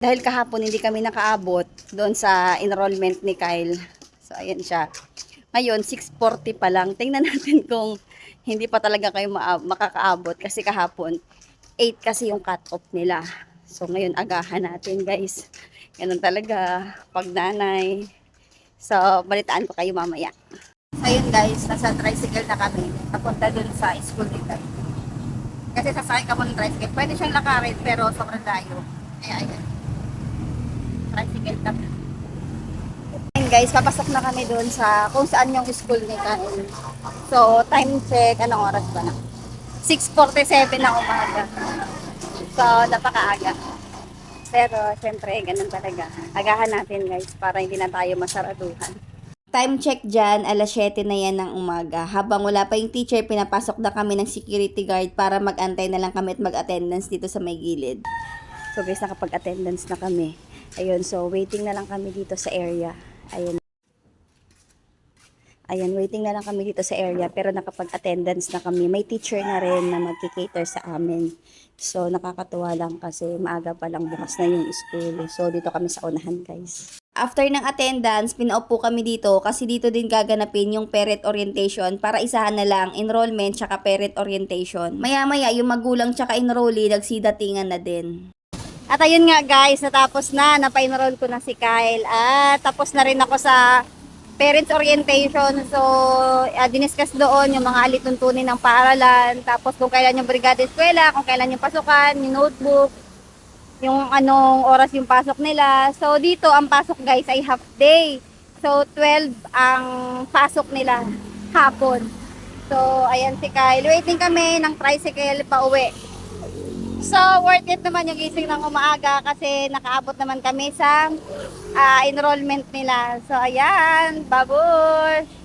Dahil kahapon hindi kami nakaabot doon sa enrollment ni Kyle. So, ayan siya. Ngayon, 6.40 pa lang. Tingnan natin kung hindi pa talaga kayo makakaabot kasi kahapon 8 kasi yung cut-off nila. So, ngayon agahan natin guys. Ganun talaga pag nanay. So, balitaan ko kayo mamaya. Ayun guys, nasa tricycle na kami. Papunta dun sa school ni Kyle. Kasi sasakay ka mo ng tricycle. Pwede siyang lakarin pero sobrang layo. Kaya ayan. Tricycle kami. Ayun guys, papasok na kami doon sa kung saan yung school ni Kyle. So, time check. Anong oras ba na? 6.47 na umaga. So, napakaaga. Pero, syempre, ganun talaga. Agahan natin guys para hindi na tayo masaraduhan. Time check dyan, alas 7 na yan ng umaga. Habang wala pa yung teacher, pinapasok na kami ng security guard para mag-antay na lang kami at mag-attendance dito sa may gilid. So guys, nakapag-attendance na kami. Ayun, so waiting na lang kami dito sa area. Ayun. Ayan, waiting na lang kami dito sa area pero nakapag-attendance na kami. May teacher na rin na magkikater sa amin. So nakakatuwa lang kasi maaga pa lang bukas na yung school. So dito kami sa unahan guys. After ng attendance, pinaupo kami dito kasi dito din gaganapin yung parent orientation para isahan na lang enrollment tsaka parent orientation. Maya-maya yung magulang tsaka enrollee nagsidatingan na din. At ayun nga guys, natapos na, napa-enroll ko na si Kyle. At tapos na rin ako sa parents orientation. So, uh, diniscuss doon yung mga alituntunin ng paaralan. Tapos kung kailan yung brigada eskwela, kung kailan yung pasukan, yung notebook, yung anong oras yung pasok nila. So, dito ang pasok guys ay half day. So, 12 ang pasok nila hapon. So, ayan si Kyle. Waiting kami ng tricycle pa uwi. So, worth it naman yung gising ng umaaga kasi nakaabot naman kami sa ah, enrollment nila. So, ayan, baboy!